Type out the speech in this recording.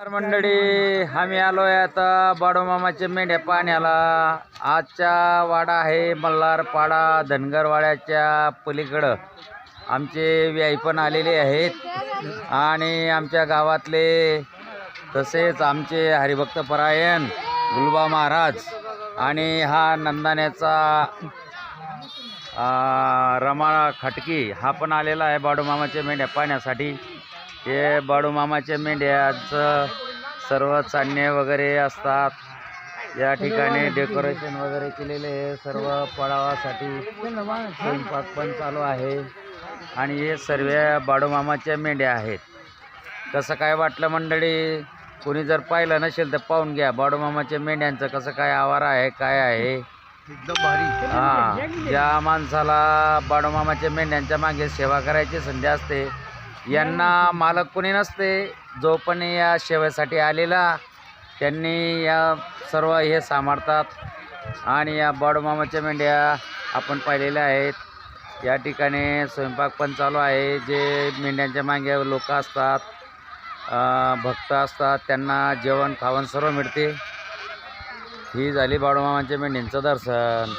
मंडळी आम्ही आलोय आता बाडोमामाच्या मेंढ्या पाण्याला आजचा वाडा आहे मल्हारपाडा धनगरवाड्याच्या पलीकडं. आमचे व्याई पण आलेले आहेत आणि आमच्या गावातले तसेच आमचे हरिभक्त परायण गुलबा महाराज आणि हा नंदाण्याचा रमाळा रमा खटकी हा पण आलेला आहे बाडूमामाच्या मेंढ्या पाहण्यासाठी. हे बाडूमामाच्या मेंढ्याचं सर्व चांदणे वगैरे असतात. या ठिकाणी डेकोरेशन वगैरे केलेले आहे. सर्व पडावासाठी स्वयंपाक पण चालू आहे. आणि हे सर्व बाडूमामाच्या मेंढ्या आहेत. कसं काय वाटलं मंडळी? कोणी जर पाहिलं नसेल तर पाहून घ्या. बाडूमामाच्या मेंढ्यांचं कसं काय आवार आहे काय आहे? एकदम भारी. हा ज्या माणसाला बाडोमामाच्या मेंढ्यांच्या मागे सेवा करायची संधी असते यांना मालक कोणी नसते. जो पण या सेवेसाठी आलेला त्यांनी या सर्व हे सांभाळतात. आणि या बाडूमामाच्या मेंढ्या आपण पाहिलेल्या आहेत. या ठिकाणी स्वयंपाक पण चालू आहे. जे मेंढ्यांच्या मागे लोक असतात भक्त असतात त्यांना जेवण खावण सर्व मिळते. ही झाली बाडोमामाच्या मेंढ्यांचं दर्शन.